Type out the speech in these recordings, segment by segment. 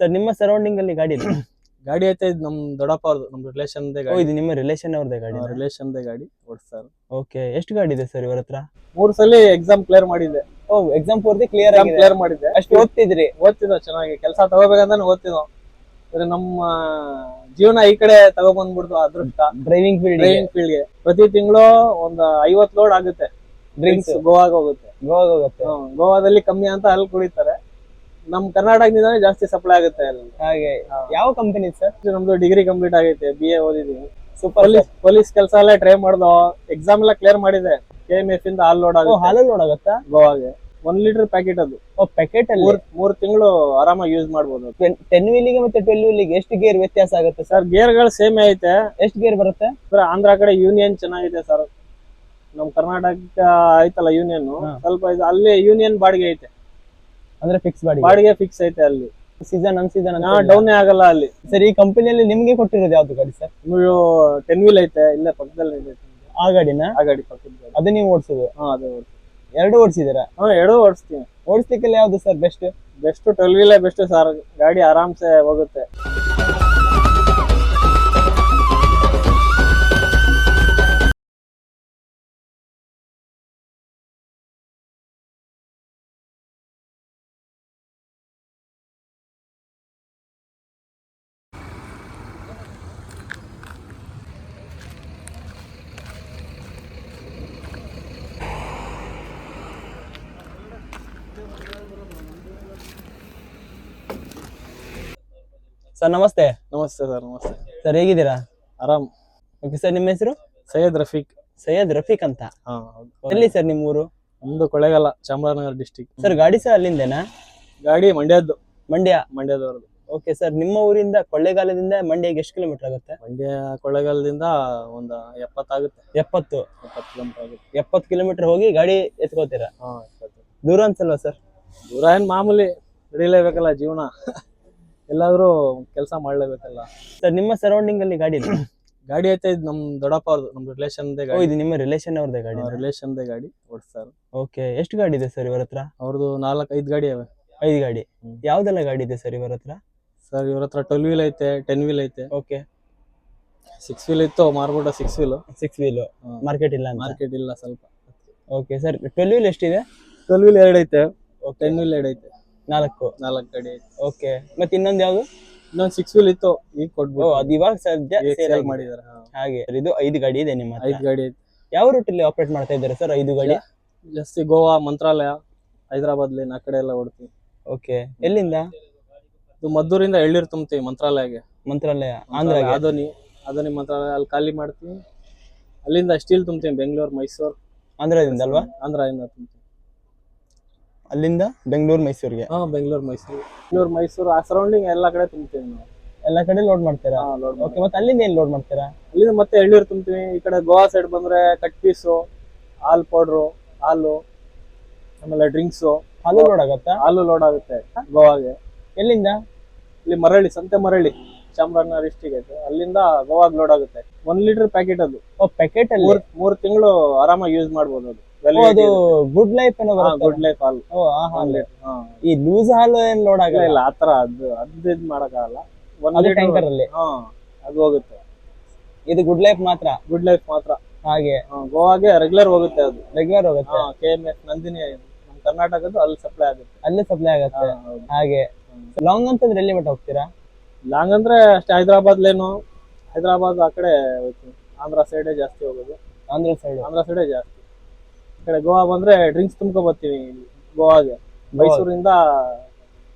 Sir ನಿಮ್ಮ surrounding ಅಲ್ಲಿ ಗಾಡಿ ಇದೆ ಗಾಡಿ ಐತೆ ಇದು ನಮ್ ದೊಡ್ಡಪ್ಪ ಅವ್ರದ್ದು ನಮ್ ರಿಲೇಷನ್ ಓ ಗಾಡಿ. ಇದು ನಿಮ್ಮ ರಿಲೇಷನ್ ಅವ್ರದ್ದೇ ಗಾಡಿ ರಿಲೇಷನ್ ಗಾಡಿ ಸರ್ ಓಕೆ ಎಷ್ಟು ಗಾಡಿ ಇದೆ ಸರ್ ಇವರ ಹತ್ರ? ಮೂರ್ ಸಲ ಎಕ್ಸಾಮ್ ಕ್ಲಿಯರ್ ಮಾಡಿದ್ದೆ. ಓ ಎಕ್ಸಾಮ್ ಪೂರ್ತಿ ಕ್ಲಿಯರ್ ಆಗಿದೆ. ಕ್ಲಿಯರ್ ಮಾಡಿದ್ದೆ. ಅಷ್ಟು ಓದ್ತಿದ್ರಿ? ಓದ್ತಿದ್ದೋ ಚೆನ್ನಾಗಿ. ಕೆಲಸ ತಗೋಬೇಕಂತಾನೆ ಓದ್ತಿದ್ದೋ. ಅಂದ್ರೆ ನಮ್ಮ ಜೀವನ ಈ ಕಡೆ ತಗೊಬಂದ್ಬಿಡ್ತು ಅದೃಷ್ಟ. ಡ್ರೈವಿಂಗ್ ಫೀಲ್ಡ್ ಡ್ರೈವಿಂಗ್ ಫೀಲ್ಡ್ಗೆ. ಪ್ರತಿ ತಿಂಗಳು ಒಂದ್ ಐವತ್ ಲೋಡ್ ಆಗುತ್ತೆ. ಡ್ರಿಂಕ್ಸ್ ಗೋವಾಗ ಹೋಗುತ್ತೆ. ಗೋವಾಗ ಹೋಗುತ್ತೆ. ಗೋವಾದಲ್ಲಿ ಕಮ್ಮಿ ಅಂತ ಅಲ್ಲಿ ಕುಡಿತಾರೆ. ನಮ್ ಕರ್ನಾಟಕದಿಂದಾನೇ ಜಾಸ್ತಿ ಸಪ್ಲೈ ಆಗುತ್ತೆ ಅಲ್ಲಿ. ಹಾಗೆ. ಯಾವ ಕಂಪನಿ ಸರ್ ನಮ್ದು ಡಿಗ್ರಿ ಕಂಪ್ಲೀಟ್ ಆಗೈತೆ ಬಿ ಎ ಓದಿದೀನಿ. ಸೂಪರ್ ಪೊಲೀಸ್ ಪೊಲೀಸ್ ಕೆಲಸ ಎಲ್ಲ ಟ್ರೈ ಮಾಡ್ದೋ ಎಕ್ಸಾಮ್ ಎಲ್ಲ ಕ್ಲಿಯರ್ ಮಾಡಿದೆ. ಕೆ ಎಂ ಎಫ್ ಇಂದ ಹಾಲು ಲೋಡ್ ಆಗುತ್ತೆ. ಹಾಲು ಲೋಡ್ ಆಗುತ್ತಾ? ಗೋವಾಗೆ ಒಂದ್ ಲೀಟರ್ ಪ್ಯಾಕೆಟ್ ಅದು. ಓ ಪ್ಯಾಕೆಟ್ ಅಲ್ಲಿ? ಮೂರ್ ಮೂರ್ ತಿಂಗಳು ಆರಾಮಾಗಿ ಯೂಸ್ ಮಾಡ್ಬೋದು. ಟೆನ್ ವೀಲಿಗೆ ಮತ್ತೆ ಟ್ವೆಲ್ ವೀಲಿಗೆ ಎಷ್ಟು ಗೇರ್ ವ್ಯತ್ಯಾಸ ಆಗುತ್ತೆ ಸರ್ ಸರ್ ಗೇರ್ಗಳು ಸೇಮ್ ಐತೆ. ಎಷ್ಟು ಗೇರ್ ಬರುತ್ತೆ? ಸರ್ ಆಂಧ್ರ ಕಡೆ ಯೂನಿಯನ್ ಚೆನ್ನಾಗಿದೆ ಸರ್ ನಮ್ ಕರ್ನಾಟಕ ಐತಲ್ಲ ಯೂನಿಯನ್ ಸ್ವಲ್ಪ ಇದು ಅಲ್ಲಿ ಯೂನಿಯನ್ ಬಾಡಿಗೆ ಐತೆ. ಅಂದ್ರೆ ಫಿಕ್ಸ್ ಬಾಡಿ ಬಾಡಿಗೆ ಫಿಕ್ಸ್ ಐತೆ ಅಲ್ಲಿ. ಸೀಸನ್ ಅನ್ ಸೀಸನ್ ಡೌನ್ ಆಗಲ್ಲ ಅಲ್ಲಿ. ಸರ್ ಈ ಕಂಪನಿಯಲ್ಲಿ ನಿಮ್ಗೆ ಕೊಟ್ಟಿರೋದು ಯಾವ್ದು ಗಾಡಿ ಸರ್? ನೀವು ಟೆನ್ ವೀಲ್ ಐತೆ ಇಲ್ಲ ಪಕ್ಕದಲ್ಲಿ ಆ ಗಾಡಿನ? ಆ ಗಾಡಿ ಪಕ್ಕದ ಅದೇ ನೀವು ಓಡಿಸೋದು? ಹಾ ಅದೇ. ಎರಡು ಓಡಿಸಿದಿರಾ ಹಾ ಎರಡು ಓಡಿಸ್ತೀನಿ. ಓಡಿಸ್ಲಿಕ್ಕೆಲ್ಲ ಯಾವ್ದು ಸರ್ ಬೆಸ್ಟ್ ಬೆಸ್ಟ್ ಟ್ವೆಲ್ ವೀಲೇ ಬೆಸ್ಟ್ ಸರ್. ಗಾಡಿ ಆರಾಮ್ಸೆ ಹೋಗುತ್ತೆ. ಸರ್ ನಮಸ್ತೆ. ನಮಸ್ತೆ ಸರ್ ನಮಸ್ತೆ. ಸರ್ ಹೇಗಿದ್ದೀರಾ? ಆರಾಮ್. ಓಕೆ ಸರ್ ನಿಮ್ಮ ಹೆಸರು? ಸೈಯದ್ ರಫೀಕ್. ಸೈಯದ್ ರಫೀಕ್ ಅಂತ. ಹಾ ಎಲ್ಲಿ ಸರ್ ನಿಮ್ಮ ಊರು? ನಮ್ದು ಕೊಳ್ಳೇಗಾಲ ಚಾಮರಾಜನಗರ ಡಿಸ್ಟಿಕ್ ಸರ್ ಗಾಡಿ ಸರ್ ಅಲ್ಲಿಂದೇನಾ? ಗಾಡಿ ಮಂಡ್ಯದ್ದು. ಮಂಡ್ಯ? ಮಂಡ್ಯದವ್ರದ್ದು. ಓಕೆ ಸರ್ ನಿಮ್ಮ ಊರಿಂದ ಕೊಳ್ಳೇಗಾಲದಿಂದ ಮಂಡ್ಯಗೆ ಎಷ್ಟು ಕಿಲೋಮೀಟರ್ ಆಗುತ್ತೆ? ಮಂಡ್ಯ ಕೊಳ್ಳೇಗಾಲದಿಂದ ಒಂದು ಎಪ್ಪತ್ತಾಗುತ್ತೆ ಎಪ್ಪತ್ತು. ಎಪ್ಪತ್ತು ಕಿಲೋಮೀಟರ್ ಆಗುತ್ತೆ. ಎಪ್ಪತ್ತು ಕಿಲೋಮೀಟರ್ ಹೋಗಿ ಗಾಡಿ ಎತ್ಕೋತೀರಾ? ಹಾ ಎಪ್ಪತ್ತು. ದೂರ ಅನ್ಸಲ್ವಾ ಸರ್? ದೂರ ಏನ್ ಮಾಮೂಲಿ ನಡೀಲೇಬೇಕಲ್ಲ ಜೀವನ. ಎಲ್ಲಾದ್ರೂ ಕೆಲಸ ಮಾಡ್ಲೇಬೇಕಲ್ಲ. ಸರ್ ನಿಮ್ಮ ಸರೌಂಡಿಂಗ್ ಅಲ್ಲಿ ಗಾಡಿ ಇದೆ? ಗಾಡಿ ಐತೆ ಇದು ನಮ್ ದೊಡ್ಡಪ್ಪ ಅವ್ರದ್ದು ನಮ್ ರಿಲೇಷನ್ ಓ ಗಾಡಿ. ಇದು ನಿಮ್ಮ ರಿಲೇಷನ್ ಅವ್ರದ್ದೇ ಗಾಡಿ ರಿಲೇಷನ್ ಗಾಡಿ ಓಡಿಸ್ತಾರೆ. ಓಕೆ ಎಷ್ಟು ಗಾಡಿ ಇದೆ ಸರ್ ಇವರ ಹತ್ರ? ಅವ್ರದ್ದು ನಾಲ್ಕು ಐದು ಗಾಡಿ ಅವೆ ಐದು ಗಾಡಿ. ಯಾವ್ದೆಲ್ಲ ಗಾಡಿ ಇದೆ ಸರ್ ಇವರ ಹತ್ರ? ಸರ್ ಇವ್ರ ಹತ್ರ ಟ್ವೆಲ್ ವೀಲ್ ಐತೆ ಟೆನ್ ವೀಲ್ ಐತೆ. ಓಕೆ. ಸಿಕ್ಸ್ ವೀಲ್ ಇತ್ತು ಮಾರ್ಬಿಟ್ಟ six wheel six wheel market ಇಲ್ಲ ಅಂತ? ಮಾರ್ಕೆಟ್ ಇಲ್ಲ ಸ್ವಲ್ಪ. ಓಕೆ ಸರ್ ಟ್ವೆಲ್ ವೀಲ್ ಎಷ್ಟಿದೆ? ಟ್ವೆಲ್ ವೀಲ್ ಎರಡು ಐತೆ. ಟೆನ್ ವೀಲ್ ಎರಡು ಐತೆ. ನಾಲ್ಕು. ನಾಲ್ಕು ಗಾಡಿ ಓಕೆ ಮತ್ತೆ ಇನ್ನೊಂದು ಯಾವ್ದು? ಇನ್ನೊಂದು ಸಿಕ್ಸ್ ವೀಲ್ ಇತ್ತು ಈಗ ಕೊಡ್ಬೋದು. ಅದು ಇವಾಗ ಸದ್ಯ ಸೇಲ್ ಮಾಡಿದಾರೆ ಹಾಗೆ. ಇದು ಐದು ಗಾಡಿ ಇದೆ ನಿಮ್ಮ ಐದು ಗಾಡಿ ಯಾವ ರೂಟ್ ರೂಟಲ್ಲಿ ಆಪರೇಟ್ ಮಾಡ್ತಾ ಇದ್ದಾರೆ ಸರ್ ಐದು ಗಾಡಿ? ಜಾಸ್ತಿ ಗೋವಾ ಮಂತ್ರಾಲಯ ಹೈದರಾಬಾದ್ ಲೈನ್ ಆ ಕಡೆ ಎಲ್ಲ ಓಡ್ತೀವಿ ಓಕೆ ಎಲ್ಲಿಂದ? ಇದು ಮದ್ದೂರಿಂದ ಎಳ್ನೀರು ತುಂಬ್ತೀವಿ ಮಂತ್ರಾಲಯಗೆ. ಮಂತ್ರಾಲಯ ಆಂಧ್ರ ಅದೋನಿ ಅದೋನಿ ಮಂತ್ರಾಲಯ ಅಲ್ಲಿ ಖಾಲಿ ಮಾಡ್ತೀವಿ ಅಲ್ಲಿಂದ ಸ್ಟೀಲ್ ತುಂಬ್ತೀವಿ ಬೆಂಗಳೂರು ಮೈಸೂರು. ಆಂಧ್ರದಿಂದ ಅಲ್ವಾ? ಆಂಧ್ರದಿಂದ ತುಂಬ್ತೀವಿ ಅಲ್ಲಿಂದ ಬೆಂಗಳೂರು ಮೈಸೂರಿಗೆ. ಹಾ ಬೆಂಗಳೂರು ಮೈಸೂರು. ಬೆಂಗಳೂರು ಮೈಸೂರು ಆ ಸರೌಂಡಿಂಗ್ ಎಲ್ಲ ಕಡೆ ತುಂಬ್ತೀವಿ ನಾವು. ಎಲ್ಲ ಕಡೆ ಲೋಡ್ ಮಾಡ್ತೀರಾ? ಹಾ, ಲೋಡ್ ಓಕೆ ಮತ್ತೆ ಅಲ್ಲಿಂದ ಏನ್ ಲೋಡ್ ಮಾಡ್ತೀರಾ? ಅಲ್ಲಿಂದ ಮತ್ತೆ ಎಳ್ನೀರು ತುಂಬ್ತೀವಿ. ಈ ಕಡೆ ಗೋವಾ ಸೈಡ್ ಬಂದ್ರೆ ಕಟ್ ಪೀಸು ಹಾಲ್ ಪೌಡ್ರು ಹಾಲು ಆಮೇಲೆ ಡ್ರಿಂಕ್ಸು ಹಾಲು ಲೋಡ್ ಆಗುತ್ತಾ? ಹಾಲು ಲೋಡ್ ಆಗುತ್ತೆ ಗೋವಾಗೆ. ಎಲ್ಲಿಂದ? ಇಲ್ಲಿ ಮರಳಿ ಸಂತೆ ಮರಳಿ. ಚಾಮರಾಜನಗರ ಡಿಸ್ಟಿಕ್ ಐತೆ ಅಲ್ಲಿಂದ ಗೋವಾಗ್ ಲೋಡ್ ಆಗುತ್ತೆ. ಒಂದ್ ಲೀಟರ್ ಪ್ಯಾಕೆಟ್ ಅದು. ಪ್ಯಾಕೆಟ್ ಅಲ್ಲಿ? ಮೂರ್ ಮೂರ್ ತಿಂಗಳು ಆರಾಮಾಗಿ ಯೂಸ್ ಮಾಡ್ಬೋದು ಅದು. ಓ, ಅದು ಗುಡ್ ಲೈಫ್ ಏನೋ ಬರುತ್ತೆ ಗುಡ್ ಲೈಫ್ ಹಾಲು. ಓ ಆ ಹಾಲು. ಈ ಲೂಸ್ ಹಾಲು ಏನ್ ಲೋಡ್ ಇಲ್ಲ ಆಗಲ್ಲ? ಇಲ್ಲ ಆತರ ಅದು ಅದು ಇದ್ ಮಾಡಕ್ಕಾಗಲ್ಲ. ಒಂದ್ ಅದು ಲೀಟರ್ ಟ್ಯಾಂಕರ್ ಅಲ್ಲಿ? ಹಾ ಅದು ಹೋಗುತ್ತೆ. ಇದು ಗುಡ್ ಲೈಫ್ ಮಾತ್ರ? ಗುಡ್ ಲೈಫ್ ಮಾತ್ರ. ಹಾಗೆ. ಹಾ, ಗೋವಾಗೆ ರೆಗ್ಯುಲರ್ ಹೋಗುತ್ತೆ ಅದು. ರೆಗ್ಯುಲರ್ ಹೋಗುತ್ತೆ? ಕೆ ಎಂ ಎಫ್ ನಂದಿನಿ ನಮ್ ಕರ್ನಾಟಕದ್ದು ಅಲ್ಲಿ ಸಪ್ಲೈ ಆಗುತ್ತೆ. ಅಲ್ಲೇ ಸಪ್ಲೈ ಆಗುತ್ತೆ? ಹಾಗೆ. ಲಾಂಗ್ ಅಂತಂದ್ರೆ ಎಲ್ಲಿ ಮಟ್ಟ ಹೋಗ್ತೀರಾ? ಲಾಂಗ್ ಅಂದ್ರೆ ಅಷ್ಟೇ ಹೈದರಾಬಾದ್ ಲೇನು ಹೈದರಾಬಾದ್ ಆ ಕಡೆ ಹೋಗ್ತೀನಿ ಆಂಧ್ರ ಸೈಡೇ ಜಾಸ್ತಿ ಹೋಗೋದು. ಆಂಧ್ರ ಸೈಡ್ ಆಂಧ್ರ ಸೈಡೇ ಜಾಸ್ತಿ. ಈ ಕಡೆ ಗೋವಾ ಬಂದ್ರೆ ಡ್ರಿಂಕ್ಸ್ ತುಂಬ್ಕೊ ಬರ್ತೀವಿ ಗೋವಾಗೆ. ಮೈಸೂರಿಂದ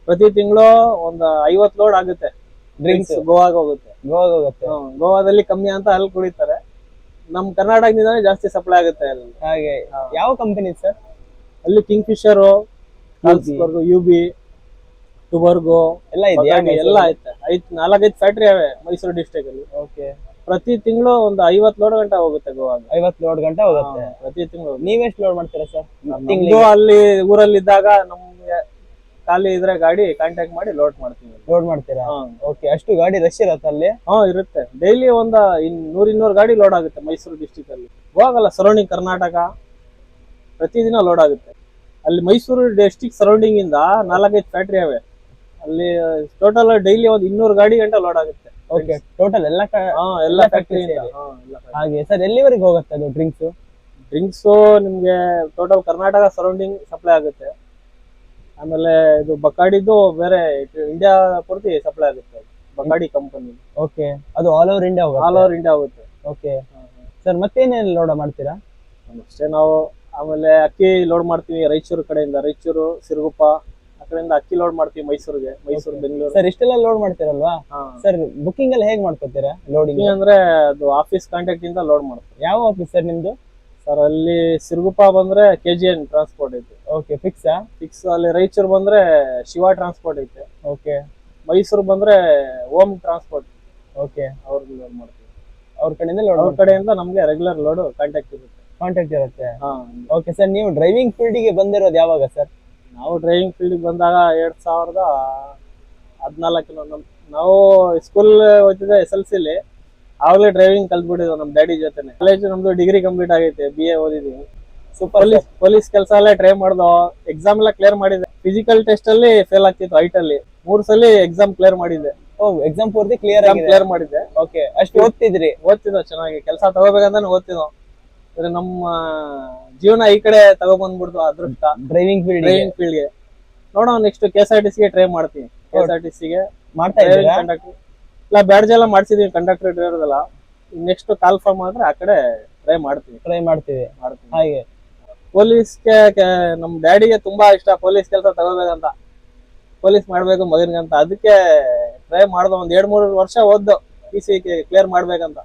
ಪ್ರತಿ ತಿಂಗಳು ಒಂದ್ ಐವತ್ ಲೋಡ್ ಆಗುತ್ತೆ. ಡ್ರಿಂಕ್ಸ್ ಗೋವಾಗೆ ಹೋಗುತ್ತೆ. ಗೋವಾಗ ಹೋಗುತ್ತೆ? ಗೋವಾದಲ್ಲಿ ಕಮ್ಮಿ ಅಂತ ಅಲ್ಲಿ ಕುಡಿತಾರೆ. ನಮ್ ಕರ್ನಾಟಕದಿಂದಾನೇ ಜಾಸ್ತಿ ಸಪ್ಲೈ ಆಗುತ್ತೆ ಅಲ್ಲಿ. ಹಾಗೆ. ಯಾವ ಕಂಪನಿ ಸರ್? ಅಲ್ಲಿ ಕಿಂಗ್ ಫಿಶರ್ ಯು ಬಿ. ಟುಬರ್ಗೋ ಎಲ್ಲ ಇದೆಯಾ ಎಲ್ಲ ಐತೆ. ಐತ್ ನಾಲ್ಕೈದು ಫ್ಯಾಕ್ಟ್ರಿ ಅವೆ ಮೈಸೂರು ಡಿಸ್ಟ್ರಿಕ್ ಅಲ್ಲಿ. ಓಕೆ ಪ್ರತಿ ತಿಂಗಳು ಒಂದು ಐವತ್ ಲೋಡ್ ಗಂಟೆ ಹೋಗುತ್ತೆ ಗೋವಾಗ. ಐವತ್ ಲೋಡ್ ಗಂಟೆ ಹೋಗುತ್ತೆ. ಪ್ರತಿ ತಿಂಗಳು. ನೀವೆಷ್ಟು ಲೋಡ್ ಮಾಡ್ತೀರಾ ಸರ್? ತಿಂಗಳು ಅಲ್ಲಿ ಊರಲ್ಲಿ ಇದ್ದಾಗ ನಮ್ಗೆ ಖಾಲಿ ಇದ್ರೆ ಗಾಡಿ ಕಾಂಟ್ಯಾಕ್ಟ್ ಮಾಡಿ ಲೋಡ್ ಮಾಡ್ತೀವಿ. ಲೋಡ್ ಮಾಡ್ತೀರಾ. ಓಕೆ ಅಷ್ಟು ಗಾಡಿ ರಶ್ ಇರತ್ತೆ ಅಲ್ಲಿ? ಹಾ ಇರುತ್ತೆ. ಡೈಲಿ ಒಂದ ಇನ್ ನೂರ್ ಇನ್ನೂರು ಗಾಡಿ ಲೋಡ್ ಆಗುತ್ತೆ ಮೈಸೂರು ಡಿಸ್ಟಿಕ್ ಅಲ್ಲಿ. ಹೋಗಲ್ಲ ಸರೌಂಡಿಂಗ್ ಕರ್ನಾಟಕ ಪ್ರತಿದಿನ ಲೋಡ್ ಆಗುತ್ತೆ. ಅಲ್ಲಿ ಮೈಸೂರು ಡಿಸ್ಟಿಕ್ ಸರೌಂಡಿಂಗ್ ಇಂದ ನಾಲ್ಕೈದು ಫ್ಯಾಕ್ಟ್ರಿ ಅವೆ. ಅಲ್ಲಿ ಟೋಟಲ್ ಡೈಲಿ ಒಂದು ಇನ್ನೂರು ಗಾಡಿ ಗಂಟೆ ಲೋಡ್ ಆಗುತ್ತೆ. ಓಕೆ ಟೋಟಲ್ ಎಲ್ಲ ಹಾ ಎಲ್ಲ ಫ್ಯಾಕ್ಟ್ರಿ ಹಾಗೆ ಸರ್ ಎಲ್ಲಿವರೆಗೆ ಹೋಗುತ್ತೆ ಅದು ಡ್ರಿಂಕ್ಸ್ ಡ್ರಿಂಕ್ಸ್ ನಿಮ್ಗೆ ಟೋಟಲ್ ಕರ್ನಾಟಕ ಸರೌಂಡಿಂಗ್ ಸಪ್ಲೈ ಆಗುತ್ತೆ. ಆಮೇಲೆ ಇದು ಬಕಾಡಿದು ಬೇರೆ ಇಂಡಿಯಾ ಪೂರ್ತಿ ಸಪ್ಲೈ ಆಗುತ್ತೆ. ಬಕಾಡಿ ಕಂಪನಿ ಓಕೆ ಅದು all over India all over India ಆಗುತ್ತೆ ಓಕೆ ಸರ್ ಮತ್ತೇನೇನು ಲೋಡ ಮಾಡ್ತೀರಾ? ಅಷ್ಟೇ ನಾವು ಆಮೇಲೆ ಅಕ್ಕಿ ಲೋಡ್ ಮಾಡ್ತೀವಿ ರಾಯಚೂರು ಕಡೆಯಿಂದ. ರಾಯಚೂರು ಸಿರುಗುಪ್ಪ. ಆ ಕಡೆಯಿಂದ ಅಕ್ಕಿ ಲೋಡ್ ಮಾಡ್ತೀವಿ ಮೈಸೂರಿಗೆ ಮೈಸೂರು ಬೆಂಗಳೂರು. ಸರ್ ಇಷ್ಟೆಲ್ಲ ಲೋಡ್ ಮಾಡ್ತೀರಲ್ವಾ? ಸರ್ ಬುಕಿಂಗ್ ಎಲ್ಲ ಹೇಗ್ ಮಾಡ್ಕೋತೀರಾ ಲೋಡಿಂಗ್ ಅಂದ್ರೆ ಅದು ಆಫೀಸ್ ಕಾಂಟ್ಯಾಕ್ಟ್ ಇಂದ ಲೋಡ್ ಮಾಡ್ತೀವಿ. ಯಾವ ಆಫೀಸ್ ಸರ್ ನಿಮ್ದು? ಸರ್ ಅಲ್ಲಿ ಸಿರುಗುಪ್ಪ ಬಂದ್ರೆ ಕೆ ಜಿ ಎನ್ ಟ್ರಾನ್ಸ್ಪೋರ್ಟ್ ಐತೆ. ಓಕೆ ಫಿಕ್ಸ್ ಫಿಕ್ಸ್ ಅಲ್ಲಿ ರಾಯಚೂರು ಬಂದ್ರೆ ಶಿವ ಟ್ರಾನ್ಸ್ಪೋರ್ಟ್ ಐತೆ. ಓಕೆ ಮೈಸೂರು ಬಂದ್ರೆ ಓಮ್ ಟ್ರಾನ್ಸ್ಪೋರ್ಟ್ ಓಕೆ ಅವ್ರಿಗೆ ಲೋಡ್ ಮಾಡ್ತೀವಿ. ಅವ್ರ ಕಡೆಯಿಂದ ಲೋಡ್ ಅವ್ರ ಕಡೆಯಿಂದ ನಮ್ಗೆ ರೆಗ್ಯುಲರ್ ಲೋಡ್ ಕಾಂಟ್ಯಾಕ್ಟ್ ಇರುತ್ತೆ. ಕಾಂಟ್ಯಾಕ್ಟ್ ಇರುತ್ತೆ. ಹಾ. ಓಕೆ ಸರ್ ನೀವು ಡ್ರೈವಿಂಗ್ ಫೀಲ್ಡಿಗೆ ಬಂದಿರೋದು ಯಾವಾಗ ಸರ್ ನಾವು ಡ್ರೈವಿಂಗ್ ಫೀಲ್ಡ್ ಬಂದಾಗ ಎರಡ್ ಸಾವಿರದ ಹದಿನಾಲ್ಕು ನಮ್ ನಾವು ಸ್ಕೂಲ್ ಓದ್ತಿದ್ದೆ ಎಸ್ ಎಲ್ ಸಿಲಿ ಆವಾಗಲೇ ಡ್ರೈವಿಂಗ್ ಕಲ್ತ್ಬಿಟ್ಟಿದ್ವಿ ನಮ್ಮ ಡ್ಯಾಡಿ ಜೊತೆನೆ. ಕಾಲೇಜ್ ನಮ್ದು ಡಿಗ್ರಿ ಕಂಪ್ಲೀಟ್ ಆಗೈತೆ ಬಿ ಎ ಓದಿದೀವಿ. ಸೂಪರ್ ಪೊಲೀಸ್ ಪೊಲೀಸ್ ಕೆಲಸ ಎಲ್ಲ ಟ್ರೈ ಮಾಡ್ದೋ ಎಕ್ಸಾಮ್ ಎಲ್ಲ ಕ್ಲಿಯರ್ ಮಾಡಿದೆ. ಫಿಸಿಕಲ್ ಟೆಸ್ಟ್ ಅಲ್ಲಿ ಫೇಲ್ ಆಗ್ತಿತ್ತು ಹೈಟ್ ಅಲ್ಲಿ. ಮೂರ್ ಸಲ ಎಕ್ಸಾಮ್ ಕ್ಲಿಯರ್ ಮಾಡಿದ್ದೆ ಓ ಎಕ್ಸಾಮ್ ಪೂರ್ತಿ ಕ್ಲಿಯರ್ ಕ್ಲಿಯರ್ ಮಾಡಿದ್ದೆ ಓಕೆ ಅಷ್ಟು ಓದ್ತಿದ್ರಿ? ಓದ್ತಿದ್ದೋ ಚೆನ್ನಾಗಿ. ಕೆಲಸ ತಗೋಬೇಕಂತಾನೆ ಓದ್ತಿದ್ದೋ. ಆದ್ರೆ ನಮ್ಮ ಜೀವನ ಈ ಕಡೆ ತಗೊಬಂದ್ಬಿಡ್ತು ಅದೃಷ್ಟ. ಡ್ರೈವಿಂಗ್ ಫೀಲ್ಡ್ ಡ್ರೈವಿಂಗ್ ಫೀಲ್ಡ್ಗೆ ನೋಡೋಣ next K S R T ಸಿಗೆ ಟ್ರೈ ಮಾಡ್ತೀನಿ. ಕೆ ಎಸ್ ಆರ್ ಟಿ ಸಿಗೆ ಮಾಡ್ತಾ ಇದ್ದೀರಾ? ಕಂಡಕ್ಟರ್ ಇಲ್ಲ ಬ್ಯಾಡ್ಜ್ ಎಲ್ಲ ಮಾಡ್ಸಿದೀವಿ ಕಂಡಕ್ಟರ್ ಇರೋದಲ್ಲ ನೆಕ್ಸ್ಟ್ ಕಾಲ್ ಫಾರ್ಮ್ ಆದ್ರೆ ಆ ಕಡೆ ಟ್ರೈ ಮಾಡ್ತೀವಿ. ಟ್ರೈ ಮಾಡ್ತೀವಿ. ಮಾಡ್ತೀವಿ. ಹಾಗೆ. ಪೊಲೀಸ್ಗೆ ನಮ್ ಡ್ಯಾಡಿಗೆ ತುಂಬಾ ಇಷ್ಟ. ಪೊಲೀಸ್ ಕೆಲಸ ತಗೋಬೇಕಂತ. ಪೊಲೀಸ್ ಮಾಡ್ಬೇಕು ಮಗನಿಗಂತ. ಅದಕ್ಕೆ ಟ್ರೈ ಮಾಡ್ದೋ. ಒಂದ್ ಎರಡ್ ಮೂರು ವರ್ಷ ಓದ್ದು ಪಿ ಸಿ ಕ್ಲಿಯರ್ ಮಾಡ್ಬೇಕಂತ.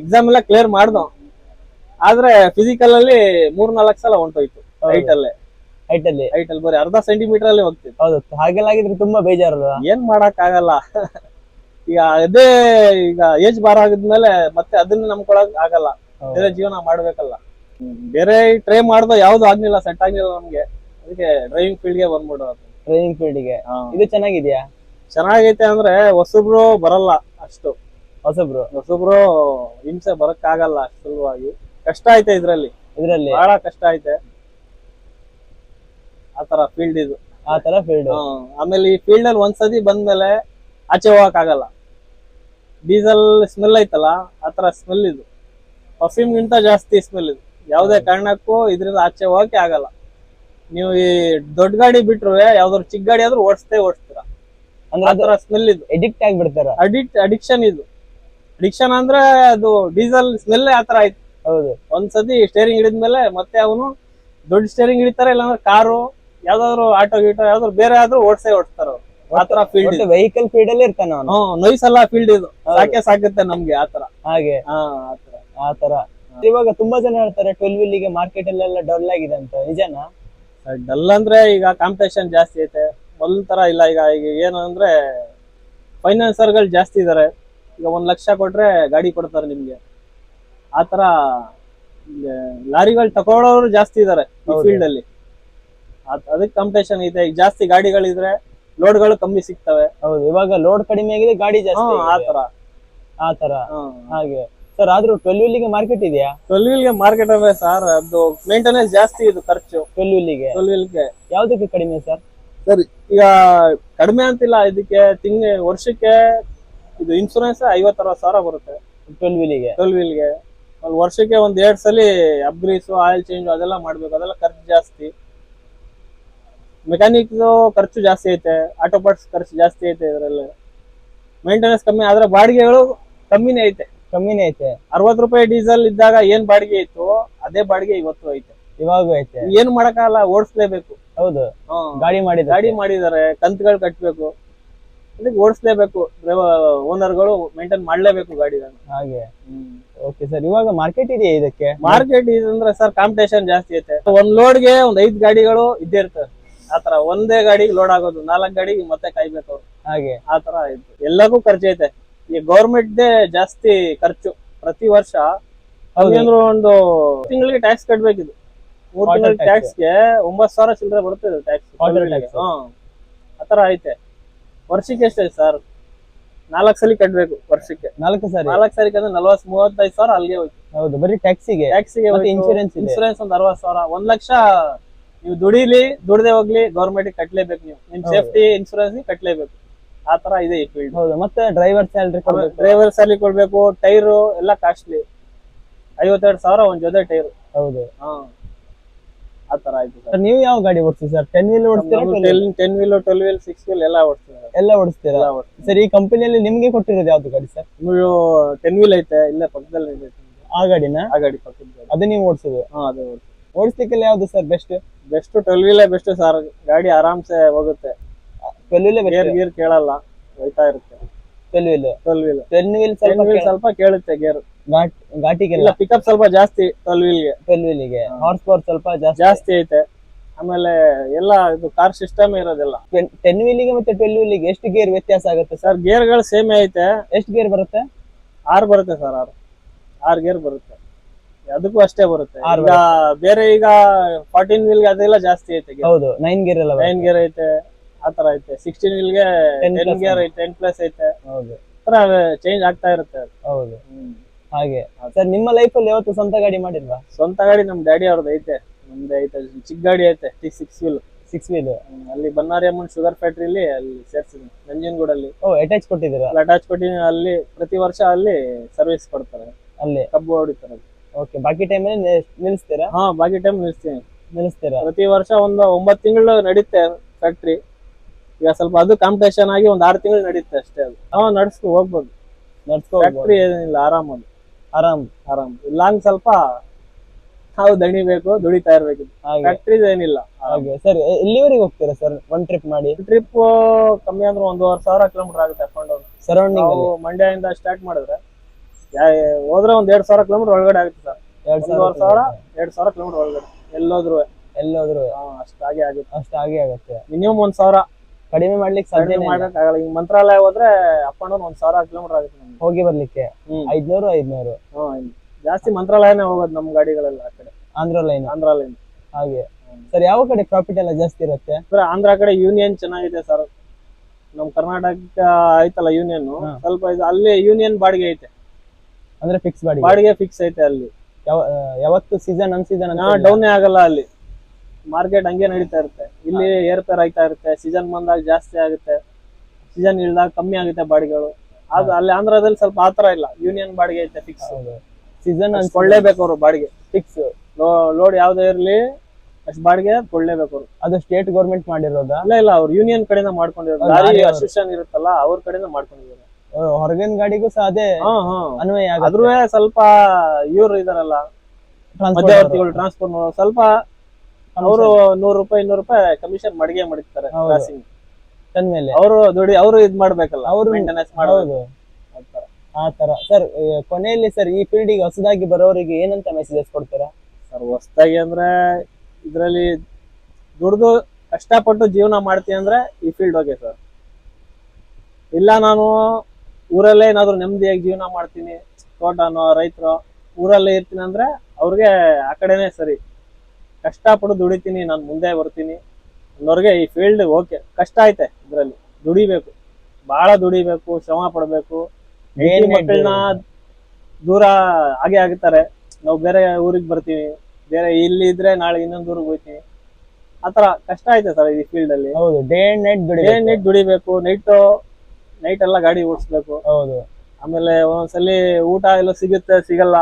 ಎಕ್ಸಾಮ್ ಎಲ್ಲ ಕ್ಲಿಯರ್ ಮಾಡ್ದೋ. ಆದ್ರೆ ಫಿಸಿಕಲ್ ಅಲ್ಲಿ ಮೂರ್ ನಾಲ್ಕು ಸಲ ಹೊಂಟೋಯ್ತು ಹೈಟ್ ಅಲ್ಲೇ. ಹೈಟ್ ಅಲ್ಲಿ. ಹೈಟ್ ಅಲ್ಲಿ ಬರೀ ಅರ್ಧ ಸೆಂಟಿಮೀಟರ್ ಅಲ್ಲಿ ಹೋಗ್ತಿತ್ತು. ಹೌದು ಹಾಗೆಲ್ಲ ಆಗಿದ್ರೆ ತುಂಬಾ ಬೇಜಾರು ಏನ್ ಮಾಡಕ್ ಆಗಲ್ಲ ಈಗ ಅದೇ ಈಗ ಏಜ್ ಬಾರ ಆಗಿದ್ಮೇಲೆ ಮತ್ತೆ ಅದನ್ನ ನಮ್ಕೊಳಕ್ ಆಗಲ್ಲ. ಬೇರೆ ಜೀವನ ಮಾಡ್ಬೇಕಲ್ಲ. ಬೇರೆ ಟ್ರೈ ಮಾಡ್ದ ಯಾವ್ದು ಆಗ್ಲಿಲ್ಲ ಸೆಟ್ ಆಗ್ಲಿಲ್ಲ ನಮ್ಗೆ. ಅದಕ್ಕೆ ಡ್ರೈವಿಂಗ್ ಫೀಲ್ಡ್ಗೆ ಬಂದ್ಬಿಡೋದು ಡ್ರೈವಿಂಗ್ ಫೀಲ್ಡ್ಗೆ ಇದು ಚೆನ್ನಾಗಿದ್ಯಾ? ಚೆನ್ನಾಗೈತೆ ಅಂದ್ರೆ ಹೊಸಬ್ರು ಬರಲ್ಲ ಅಷ್ಟು. ಹೊಸಬ್ರು? ಹೊಸಬ್ರು ಹಿಂಸೆ ಬರಕ್ ಆಗಲ್ಲ ಸುಲಭವಾಗಿ. ಕಷ್ಟ ಐತೆ ಇದ್ರಲ್ಲಿ. ಇದ್ರಲ್ಲಿ. ಬಹಳ ಕಷ್ಟ ಐತೆ. ಆತರ ಫೀಲ್ಡ್ ಇದು. ಆ ತರ ಫೀಲ್ಡ್ ಆಮೇಲೆ ಈ ಫೀಲ್ಡ್ ಅಲ್ಲಿ ಒಂದ್ಸತಿ ಬಂದ್ಮೇಲೆ ಆಚೆ ಹೋಗಕ್ ಆಗಲ್ಲ. ಡೀಸೆಲ್ ಸ್ಮೆಲ್ ಐತಲ್ಲ ಆತರ ಸ್ಮೆಲ್ ಇದು. ಪರ್ಫ್ಯೂಮ್ ಗಿಂತ ಜಾಸ್ತಿ ಸ್ಮೆಲ್ ಇದು. ಯಾವುದೇ ಕಾರಣಕ್ಕೂ ಇದರಿಂದ ಆಚೆ ಹೋಗಕ್ಕೆ ಆಗಲ್ಲ. ನೀವು ಈ ದೊಡ್ಡ ಗಾಡಿ ಬಿಟ್ರು ಯಾವ್ದಾದ್ರು ಚಿಕ್ಕ ಗಾಡಿ ಆದ್ರೂ ಓಡಿಸ್ತೇ ಓಡಿಸ್ತೀರ. ಅಂದ್ರೆ ಅದು ಆತರ ಸ್ಮೆಲ್ ಇದು. ಎಡಿಕ್ಟ್ ಆಗ್ಬಿಡ್ತಾರ? ಅಡಿಕ್ಟ್ ಅಡಿಕ್ಷನ್ ಇದು. ಅಡಿಕ್ಷನ್ ಅಂದ್ರೆ ಅದು ಡೀಸೆಲ್ ಸ್ಮೆಲ್ ಆತರ ಆಯ್ತು ಹೌದು. ಒಂದ್ಸತಿ ಸ್ಟೇರಿಂಗ್ ಹಿಡಿದ್ಮೇಲೆ ಮತ್ತೆ ಅವನು ದೊಡ್ಡ ಸ್ಟೇರಿಂಗ್ ಹಿಡಿತಾರೆ ಇಲ್ಲಾಂದ್ರೆ ಕಾರು ಯಾವ್ದಾದ್ರು ಆಟೋ ಗೀಟೋ ಯಾವ್ದಾದ್ರು ಬೇರೆ ಆದ್ರೂ ಓಡಿಸೇ ಓಡಿಸ್ತಾರ ಆತರ ಫೀಲ್ಡ್ ವೆಹಿಕಲ್ ಫೀಲ್ಡ್ ಅಲ್ಲಿ ಇರ್ತಾನೆ ಅವನು. ನೈಸ್ ಅಲ್ಲ ಫೀಲ್ಡ್ ಇದು. ಸಾಕೆ ಸಾಕುತ್ತೆ ನಮ್ಗೆ ಆತರ ಹಾಗೆ. ಹಾ ಆತರ ಆ ತರ ಇವಾಗ ತುಂಬಾ ಜನ ಹೇಳ್ತಾರೆ ಟ್ವೆಲ್ ವೀಲಿಗೆ ಮಾರ್ಕೆಟ್ ಅಲ್ಲೆಲ್ಲ ಡಲ್ ಆಗಿದೆ ಅಂತ. ನಿಜನಾ? ಡಲ್ ಅಂದ್ರೆ ಈಗ ಕಾಂಪಿಟೇಷನ್ ಜಾಸ್ತಿ ಐತೆ. ಒಂಥರ ತರ ಇಲ್ಲ ಈಗ ಈಗ ಏನು ಅಂದ್ರೆ ಫೈನಾನ್ಸರ್ಗಳು ಜಾಸ್ತಿ ಇದಾರೆ. ಈಗ ಒಂದ್ ಲಕ್ಷ ಕೊಟ್ರೆ ಗಾಡಿ ಕೊಡ್ತಾರೆ ನಿಮ್ಗೆ. ಆತರ ಲಾರಿಗಳು ತಗೊಳ್ಳೋರು ಜಾಸ್ತಿ ಇದಾರೆ ಈ ಫೀಲ್ಡ್ ಅಲ್ಲಿ. ಅದ್- ಅದಕ್ಕೆ ಕಾಂಪಿಟೇಷನ್ ಇದೆ. ಈಗ ಜಾಸ್ತಿ ಗಾಡಿಗಳಿದ್ರೆ ಲೋಡ್ಗಳು ಕಮ್ಮಿ ಸಿಗ್ತವೆ. ಹೌದು ಇವಾಗ ಲೋಡ್ ಕಡಿಮೆ ಆಗಿದೆ ಗಾಡಿ ಜಾಸ್ತಿ ಆತರ. ಆತರ ಹಾಗೆ. ಸರ್ ಆದ್ರೂ ಟ್ವೆಲ್ ವೀಲಿಗೆ ಮಾರ್ಕೆಟ್ ಇದೆಯಾ? ಟ್ವೆಲ್ ವೀಲ್ಗೆ ಮಾರ್ಕೆಟ್ ಅಂದ್ರೆ ಸರ್ ಅದು ಮೇಂಟೆನೆನ್ಸ್ ಜಾಸ್ತಿ ಇದು ಖರ್ಚು. ಟ್ವೆಲ್ ವೀಲಿಗೆ ಟ್ವೆಲ್ ವೀಲ್ಗೆ ಯಾವ್ದಕ್ಕೆ ಕಡಿಮೆ ಸರ್ ಈಗ ಕಡಿಮೆ ಅಂತಿಲ್ಲ ಇದಕ್ಕೆ ತಿಂಗ್ ವರ್ಷಕ್ಕೆ ಇದು ಇನ್ಶೂರೆನ್ಸ್ ಐವತ್ತರ ಸಾವಿರ ಬರುತ್ತೆ. ಟ್ವೆಲ್ ವೀಲಿಗೆ ಟ್ವೆಲ್ ವೀಲ್ಗೆ ಅಲ್ಲಿ ವರ್ಷಕ್ಕೆ ಒಂದ್ ಎರಡ್ ಸಲ ಅಪ್ಗ್ರೀಸು ಆಯಿಲ್ ಚೇಂಜ್ ಅದೆಲ್ಲ ಮಾಡ್ಬೇಕು. ಅದೆಲ್ಲ ಖರ್ಚು ಜಾಸ್ತಿ. ಮೆಕ್ಯಾನಿಕ್ ಖರ್ಚು ಜಾಸ್ತಿ ಐತೆ. ಆಟೋ ಪಾರ್ಟ್ಸ್ ಖರ್ಚು ಜಾಸ್ತಿ ಐತೆ ಇದರಲ್ಲಿ. ಮೇಂಟೆನೆನ್ಸ್ ಕಮ್ಮಿ ಆದ್ರೆ ಬಾಡಿಗೆಗಳು ಕಮ್ಮಿನೇ ಐತೆ. ಕಮ್ಮಿನೇ ಐತೆ. ಅರವತ್ ರೂಪಾಯಿ ಡೀಸೆಲ್ ಇದ್ದಾಗ ಏನ್ ಬಾಡಿಗೆ ಇತ್ತು? ಅದೇ ಬಾಡಿಗೆ ಇವತ್ತು ಐತೆ. ಇವಾಗ ಐತೆ. ಏನ್ ಮಾಡಕ್ಕಾಗಲ್ಲ ಓಡಿಸ್ಲೇಬೇಕು. ಹೌದು. ಗಾಡಿ ಮಾಡಿದ ಗಾಡಿ ಮಾಡಿದ್ದಾರೆ ಕಂತುಗಳು ಕಟ್ಬೇಕು. ಅದಕ್ಕೆ ಓಡಿಸ್ಲೇಬೇಕು. ಓನರ್ಗಳು ಮೇಂಟೈನ್ ಮಾಡ್ಲೇಬೇಕು ಗಾಡಿ ಹಾಗೆ. ಓಕೆ ಸರ್ ಇವಾಗ ಮಾರ್ಕೆಟ್ ಇದೆಯಾ ಇದಕ್ಕೆ? ಮಾರ್ಕೆಟ್ ಅಂದ್ರೆ ಸರ್ ಕಾಂಪಿಟೇಷನ್ ಜಾಸ್ತಿ ಐತೆ. ಒಂದ್ ಲೋಡ್ಗೆ ಒಂದ್ ಐದ್ ಗಾಡಿಗಳು ಇದ್ದೇ ಇರ್ತದೆ ಆತರ ಒಂದೇ ಗಾಡಿಗೆ ಲೋಡ್ ಆಗೋದು ನಾಲ್ಕ್ ಗಾಡಿಗೆ ಮತ್ತೆ ಕಾಯ್ಬೇಕು ಅವ್ರು ಹಾಗೆ ಆತರ ಆಯ್ತು ಎಲ್ಲಕ್ಕೂ ಖರ್ಚು ಐತೆ. ಈ ಗೌರ್ಮೆಂಟ್ ದೇ ಜಾಸ್ತಿ ಖರ್ಚು ಪ್ರತಿ ವರ್ಷ. ಅಂದ್ರೆ ಒಂದು ತಿಂಗಳಿಗೆ ಟ್ಯಾಕ್ಸ್ ಕಟ್ಬೇಕಿದು. ಮೂರ್ ತಿಂಗಳ. ಟ್ಯಾಕ್ಸ್ಗೆ ಒಂಬತ್ ಸಾವಿರ ಚಿಲ್ಲರೆ ಬರುತ್ತೆ ಟ್ಯಾಕ್ಸ್. ಹ್ಮ್. ಆತರ ಐತೆ. ವರ್ಷಕ್ಕೆ ಎಷ್ಟೇ ಸರ್? ನಾಲ್ಕ್ ಸಲ ಕಟ್ಬೇಕು ವರ್ಷಕ್ಕೆ. ನಾಲ್ಕು ಸರಿ. ನಾಲ್ಕ್ ಸರಿ ಕಂದ್ರೆ ನಲ್ವತ್ ಮೂವತ್ತೈದು ಸಾವಿರ ಅಲ್ಲಿಗೆ ಹೋಯ್ತು. ಹೌದು ಬರೀ ಟ್ಯಾಕ್ಸಿಗೆ. ಟ್ಯಾಕ್ಸಿಗೆ ಇನ್ಶೂರೆನ್ಸ್ ಇನ್ಶೂರೆನ್ಸ್ ಒಂದು ಅರವತ್ತು ಸಾವಿರ. ಒಂದ್ ಲಕ್ಷ ನೀವು ದುಡಿಲಿ ದುಡದೆ ಹೋಗ್ಲಿ ಗೌರ್ಮೆಂಟ್ ಕಟ್ಲೇಬೇಕು ನೀವು. ನಿಮ್ ಸೇಫ್ಟಿ ಇನ್ಶೂರೆನ್ಸ್ ಕಟ್ಲೇಬೇಕು. ಆ ತರ ಇದೆ ಈ ಫೀಲ್ಡ್ ಹೌದು ಮತ್ತೆ ಡ್ರೈವರ್ ಸ್ಯಾಲ್ರಿ ಕೊಡ್ಬೇಕು. ಡ್ರೈವರ್ ಸ್ಯಾಲ್ರಿ ಕೊಡ್ಬೇಕು ಟೈರು ಎಲ್ಲ ಕಾಸ್ಟ್ಲಿ ಐವತ್ತೆರಡು ಸಾವಿರ ಒಂದ್ ಜೊತೆ ಟೈರ್ ಹೌದು. ಹಾ. ಆ ತರ ಆಯ್ತು ಸರ್. ನೀವು ಯಾವ ಗಾಡಿ ಓಡಿಸ್ತೀರಿ ಸರ್? ಟೆನ್ ವೀಲ್ ಓಡಿಸ್ತೀರಾ 12 wheel? Ten wheel twelve wheel six wheel ಎಲ್ಲ ಓಡಿಸ್ತೀವಿ ಎಲ್ಲ ಓಡಿಸ್ತೀರಾ? ಸರ್ ಈ ಕಂಪನಿಯಲ್ಲಿ ನಿಮ್ಗೆ ಕೊಟ್ಟಿರೋದು ಯಾವ್ದು ಗಾಡಿ ಸರ್? ನೀವು ಟೆನ್ ವೀಲ್ ಐತೆ ಇಲ್ಲೇ ಪಕ್ಕದಲ್ಲಿ ಇದೆ ಆ ಗಾಡಿನ? ಆ ಗಾಡಿ ಪಕ್ಕದ ಅದು ನೀವು ಓಡಿಸೋದು? ಹಾ ಅದು ಓಡಿಸ್ಲಿಕ್ಕೆಲ್ಲ ಯಾವ್ದು ಸರ್ ಬೆಸ್ಟ್ ಬೆಸ್ಟ್ ಟ್ವೆಲ್ ವೀಲೇ ಬೆಸ್ಟ್ ಸರ್ ಗಾಡಿ ಆರಾಮ್ಸೆ ಹೋಗುತ್ತೆ. ಟ್ವೆಲ್ ವೀಲೇ ಗೇರ್ ಗೀರ್ ಕೇಳಲ್ಲ. ಹೋಯ್ತಾ ಇರುತ್ತೆ. Twelve wheel twelve wheel ten wheel ten ಸ್ವಲ್ಪ ವೀಲ್ ಸ್ವಲ್ಪ ಕೇಳುತ್ತೆ ಗೇರ್ ಘಾಟಿಗೆಲ್ಲ. ಪಿಕಪ್ ಸ್ವಲ್ಪ ಜಾಸ್ತಿ ಟ್ವೆಲ್ ವೀಲ್ಗೆ ಟ್ವೆಲ್ ವೀಲಿಗೆ ಹಾರ್ಸ್ ಪವರ್ ಸ್ವಲ್ಪ ಜಾಸ್ತಿ. ಐತೆ. ಆಮೇಲೆ ಎಲ್ಲ ಇದು ಕಾರ್ ಸಿಸ್ಟಮ್ ಇರೋದಿಲ್ಲ. ಟೆನ್ ವೀಲಿಗೆ ಮತ್ತೆ ಟ್ವೆಲ್ ವೀಲಿಗೆ ಎಷ್ಟು ಗೇರ್ ವ್ಯತ್ಯಾಸ ಆಗುತ್ತೆ ಸರ್ ಗೇರ್ಗಳು ಸೇಮ್ ಐತೆ. ಎಷ್ಟು ಗೇರ್ ಬರುತ್ತೆ? ಆರ್ ಬರುತ್ತೆ ಸರ್ ಆರ್. ಆರ್ ಗೇರ್ ಬರುತ್ತೆ. ಅದಕ್ಕೂ ಅಷ್ಟೇ ಬರುತ್ತೆ. ಈಗ ಬೇರೆ ಈಗ ಫಾರ್ಟೀನ್ ವೀಲ್ಗೆ ಅದೆಲ್ಲ ಜಾಸ್ತಿ ಐತೆ ಹೌದು ನೈನ್ ಗೇರ್ ಎಲ್ಲ. ನೈನ್ ಗೇರ್ ಐತೆ ಆ ತರ ಐತೆ. ಸಿಕ್ಸ್ಟೀನ್ ವೀಲ್ಗೆ 10 ಟೆನ್ ಗೇರ್ ಐತೆ. ಟೆನ್ ಪ್ಲಸ್ ಐತೆ. ಹೌದು. ಚೇಂಜ್ ಆಗ್ತಾ ಇರುತ್ತೆ. ಹೌದು. ಹಾಗೆ. ಸರ್ ನಿಮ್ಮ ಲೈಫ್ ಅಲ್ಲಿ ಯಾವತ್ತು ಸ್ವಂತ ಗಾಡಿ ಮಾಡಿಲ್ವಾ? ಸ್ವಂತ ಗಾಡಿ ನಮ್ ಡ್ಯಾಡಿ ಅವ್ರದ್ದು ಐತೆ. ನಮ್ದು ಐತೆ ಚಿಕ್ಕ ಗಾಡಿ ಐತೆ T six wheel six wheel ಅಲ್ಲಿ ಬನ್ನಾರಿ ಅಮ್ಮನ್ ಶುಗರ್ ಫ್ಯಾಕ್ಟ್ರಿಲಿ ಅಲ್ಲಿ ಸೇರ್ಸಿದ್ವಿ ನಂಜನಗೂಡಲ್ಲಿ. ಓ ಅಟ್ಯಾಚ್ ಕೊಟ್ಟಿದ್ದೀರಾ? ಅಟ್ಯಾಚ್ ಕೊಟ್ಟಿದ್ದೀನಿ ಅಲ್ಲಿ ಪ್ರತಿ ವರ್ಷ ಅಲ್ಲಿ ಸರ್ವಿಸ್ ಕೊಡ್ತಾರೆ. ಅಲ್ಲಿ? ಕಬ್ಬು ಹೊಡಿತಾರೆ. ಓಕೆ ಬಾಕಿ ಟೈಮ್ ನಿಲ್ಲಿಸ್ತೀರಾ? ಹಾ ಬಾಕಿ ಟೈಮ್ ನಿಲ್ಸ್ತೀನಿ ನಿಲ್ಲಿಸ್ತೀರಾ? ಪ್ರತಿ ವರ್ಷ ಒಂದು ಒಂಬತ್ತು ತಿಂಗಳು ನಡೀತೆ ಫ್ಯಾಕ್ಟ್ರಿ ಈಗ ಸ್ವಲ್ಪ ಅದು ಕಾಂಪಿಟೇಷನ್ ಆಗಿ ಒಂದ್ ಆರು ತಿಂಗಳು ನಡೀತೆ ಅಷ್ಟೇ ಅದು. ಹಾ ನಡ್ಸ್ಕೊ ಹೋಗ್ಬೋದು. ನಡ್ಸ್ಕೊ ಫ್ಯಾಕ್ಟ್ರಿ ಏನಿಲ್ಲ ಆರಾಮ್ ಅದು ಆರಾಮ್ ಆರಾಮ್. ಲಾಂಗ್ ಸ್ವಲ್ಪ ನಾವು ದಣಿಬೇಕು ದುಡಿತಾ ಇರ್ಬೇಕು. ಹಾಗೆ. ಫ್ಯಾಕ್ಟ್ರಿ ಏನಿಲ್ಲ. ಹಾಗೆ. ಸರ್ ಎಲ್ಲಿವರೆಗೆ ಹೋಗ್ತೀರಾ ಸರ್? ಒನ್ ಟ್ರಿಪ್ ಮಾಡಿ? ಟ್ರಿಪ್ ಕಮ್ಮಿ ಅಂದ್ರೆ ಒಂದೂವರೆ ಸಾವಿರ ಕಿಲೋಮೀಟರ್ ಆಗುತ್ತೆ ಅಪ್ ಅಂಡ್ ಡೌನ್ ಸರೌಂಡಿಂಗ್ ನಾವು ಮಂಡ್ಯದಿಂದ ಸ್ಟಾರ್ಟ್ ಮಾಡಿದ್ರೆ ಯಾ- ಹೋದ್ರೆ ಒಂದ್ ಎರಡ್ ಸಾವಿರ ಕಿಲೋಮೀಟರ್ ಒಳಗಡೆ ಆಗುತ್ತೆ ಸರ್. ಎರಡ್ ಒಂದೂವರೆ ಸಾವಿರ ಎರಡ್ ಸಾವಿರ ಕಿಲೋಮೀಟರ್ ಒಳಗಡೆ. ಎಲ್ಲೋದ್ರು ಎಲ್ಲೋದ್ರು ಅಷ್ಟಾಗಿ ಆಗುತ್ತೆ. ಅಷ್ಟು ಹಾಗೆ ಆಗುತ್ತೆ. ಮಿನಿಮಮ್ ಒಂದ್ ಸಾವಿರ. ಕಡಿಮೆ ಮಾಡ್ಲಿಕ್ಕೆ ಕಡಿಮೆ ಮಾಡಕ್ ಆಗಲ್ಲ ಈಗ ಮಂತ್ರಾಲಯ ಹೋದ್ರೆ ಅಪ್ ಅಂಡ್ ಡೌನ್ ಒಂದ್ ಸಾವಿರ ಕಿಲೋಮೀಟರ್ ಆಗುತ್ತೆ. ಹೋಗಿ ಬರ್ಲಿಕ್ಕೆ. ಐದ್ನೂರು ಐದ್ನೂರು. ಜಾಸ್ತಿ ಮಂತ್ರಾಲಯನೇ ಹೋಗೋದು ನಮ್ ಗಾಡಿಗಳೆಲ್ಲ ಆ ಕಡೆ. ಆಂಧ್ರ ಲೈನ್ ಆಂಧ್ರಾಲಯ ಹಾಗೆ ಸರ್ ಯಾವ ಕಡೆ ಪ್ರಾಫಿಟ್ ಎಲ್ಲ ಜಾಸ್ತಿ ಇರುತ್ತೆ? ಸರ್ ಆಂಧ್ರ ಕಡೆ ಯೂನಿಯನ್ ಚೆನ್ನಾಗಿದೆ ಸರ್. ನಮ್ ಕರ್ನಾಟಕ ಐತಲ್ಲ ಯೂನಿಯನ್. ಸ್ವಲ್ಪ ಇದು ಅಲ್ಲಿ ಯೂನಿಯನ್ ಬಾಡಿಗೆ ಐತೆ. ಅಂದ್ರೆ ಫಿಕ್ಸ್ ಬಾಡಿಗೆ? ಬಾಡಿಗೆ ಫಿಕ್ಸ್ ಐತೆ ಅಲ್ಲಿ. ಯಾವ ಯಾವತ್ತು ಸೀಸನ್ ಅನ್ ಸೀಸನ್ ಡೌನ್ ಆಗಲ್ಲ ಅಲ್ಲಿ. ಮಾರ್ಕೆಟ್ ಹಂಗೆ ನಡೀತಾ ಇರುತ್ತೆ. ಇಲ್ಲಿ ಏರ್ಪೇರ್ ಆಗ್ತಾ ಇರುತ್ತೆ. ಸೀಸನ್ ಬಂದಾಗ ಜಾಸ್ತಿ ಆಗುತ್ತೆ. ಸೀಸನ್ ಇಲ್ದಾಗ ಕಮ್ಮಿ ಆಗುತ್ತೆ ಬಾಡಿಗೆಗಳು. ಅದು ಅಲ್ಲಿ ಆಂಧ್ರದಲ್ಲಿ ಸ್ವಲ್ಪ ಆತರ ಇಲ್ಲ. ಯೂನಿಯನ್ ಬಾಡಿಗೆ ಐತೆ ಫಿಕ್ಸ್ ಸೀಸನ್ ಕೊಳ್ಳೇಬೇಕು ಅವರು ಬಾಡಿಗೆ. ಫಿಕ್ಸ್ ಲೋಡ್ ಯಾವ್ದೇ ಇರ್ಲಿ ಅಷ್ಟು ಬಾಡಿಗೆ ಕೊಡ್ಲೇಬೇಕು ಅವರು ಅದು ಸ್ಟೇಟ್ ಗೌರ್ಮೆಂಟ್ ಮಾಡಿರೋದ? ಇಲ್ಲ ಇಲ್ಲ ಅವ್ರು ಯೂನಿಯನ್ ಕಡೆಯಿಂದ ಮಾಡ್ಕೊಂಡಿರೋದು. ಲಾರಿ ಅಸೋಸಿಯೇಷನ್ ಇರುತ್ತಲ್ಲ ಅವ್ರ ಕಡೆಯಿಂದ ಮಾಡ್ಕೊಂಡಿದ್ದಾರೆ ಹೊರಗಿನ ಗಾಡಿಗೂ ಸಹ ಅದೇ ಅನ್ವಯ ಆದ್ರೂ ಸ್ವಲ್ಪ ಇವ್ರು ಇದಾರಲ್ಲ. ಮಧ್ಯವರ್ತಿಗಳು ಟ್ರಾನ್ಸ್ಪೋರ್ಟ್ ಸ್ವಲ್ಪ ಅವರು ನೂರು ರೂಪಾಯಿ ಇನ್ನೂರು ರೂಪಾಯಿ ಕಮಿಷನ್ ಮಡಿಗೆ ಮಾಡಿರ್ತಾರೆ ತಂದ ಮೇಲೆ ಅವರು ದುಡಿ ಅವರು ಇದ್ ಮಾಡ್ಬೇಕಲ್ಲ ಅವರು ಮೇಂಟೆನೆನ್ಸ್ ಮಾಡೋದು. ಆತರ ಆ ತರ ಸರ್ ಕೊನೆಯಲ್ಲಿ ಸರ್ ಈ ಫೀಲ್ಡ್ಗೆ ಹೊಸದಾಗಿ ಬರೋರಿಗೆ ಏನಂತ ಮೆಸೇಜಸ್ ಕೊಡ್ತೀರಾ? ಸರ್ ಹೊಸದಾಗಿ ಅಂದ್ರೆ ಇದ್ರಲ್ಲಿ ದುಡ್ದು ಕಷ್ಟಪಟ್ಟು ಜೀವನ ಮಾಡ್ತೀನಿ ಅಂದ್ರೆ ಈ ಫೀಲ್ಡ್ ಓಕೆ ಸರ್. ಇಲ್ಲ ನಾನು ಊರಲ್ಲೇ ಏನಾದ್ರು ನೆಮ್ಮದಿಯಾಗಿ ಜೀವನ ಮಾಡ್ತೀನಿ ತೋಟನೋ ರೈತರು ಊರಲ್ಲೇ ಇರ್ತೀನಿ ಅಂದ್ರೆ ಅವ್ರಿಗೆ ಆ ಕಡೆನೇ ಸರಿ. ಕಷ್ಟಪಟ್ಟು ದುಡಿತೀನಿ ನಾನು ಮುಂದೆ ಬರ್ತೀನಿ. ಅನ್ನೋರ್ಗೆ ಈ ಫೀಲ್ಡ್ ಓಕೆ ಕಷ್ಟ ಐತೆ ಇದ್ರಲ್ಲಿ. ದುಡಿಬೇಕು. ಬಹಳ ದುಡಿಬೇಕು ಶ್ರಮ ಪಡ್ಬೇಕು. ಮಕ್ಕಳನ್ನ ದೂರ ಹಾಗೆ ಆಗುತ್ತಾರೆ ನಾವು ಬೇರೆ ಊರಿಗೆ ಬರ್ತೀವಿ. ಬೇರೆ ಇಲ್ಲಿ ಇದ್ರೆ ನಾಳೆ ಇನ್ನೊಂದು ಊರಿಗೆ ಹೋಗ್ತೀವಿ ಆತರ ಕಷ್ಟ ಐತೆ ಸರ್ ಈ ಫೀಲ್ಡ್ ಅಲ್ಲಿ. ಹೌದು ಡೇ ಅಂಡ್ ನೈಟ್ ದುಡಿ ಡೇ ನೈಟ್ ದುಡಿಬೇಕು. ನೈಟ್ ನೈಟ್ ಎಲ್ಲ ಗಾಡಿ ಓಡಿಸ್ಬೇಕು. ಹೌದು. ಆಮೇಲೆ ಒಂದೊಂದ್ಸಲಿ ಊಟ ಎಲ್ಲ ಸಿಗುತ್ತೆ ಸಿಗಲ್ಲ.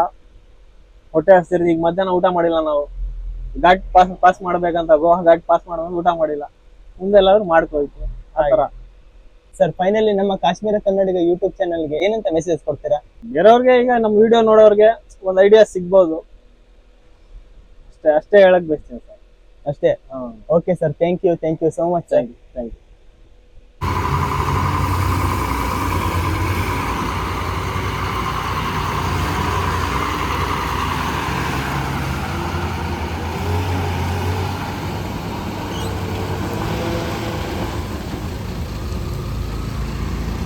ಹೊಟ್ಟೆ ಹಸಿರಿ ಈಗ ಮಧ್ಯಾಹ್ನ ಊಟ ಮಾಡಿಲ್ಲ ನಾವು. ಘಾಟ್ ಪಾಸ್ ಪಾಸ್ ಮಾಡ್ಬೇಕಂತ ಗೋವಾ ಘಾಟ್ ಪಾಸ್ ಮಾಡೋದು ಊಟ ಮಾಡಿಲ್ಲ. ಮುಂದೆ ಎಲ್ಲಾದ್ರೂ ಮಾಡ್ಕೋಯ್ತು ಆತರ ಸರ್ ಫೈನಲಿ ನಮ್ಮ ಕಾಶ್ಮೀರ ಕನ್ನಡಿಗ ಯೂಟ್ಯೂಬ್ ಚಾನಲ್ಗೆ ಏನಂತ ಮೆಸೇಜ್ ಕೊಡ್ತೀರಾ? ಬೇರೆಯವ್ರಿಗೆ ಈಗ ನಮ್ಮ ವಿಡಿಯೋ ನೋಡೋರ್ಗೆ ಒಂದ್ ಐಡಿಯಾ ಸಿಗ್ಬೋದು. ಅಷ್ಟೇ ಅಷ್ಟೇ ಹೇಳಕ್ ಬಯಸ್ತೀನಿ ಸರ್. ಅಷ್ಟೇ? Okay sir thank you thank you so much thank you thank you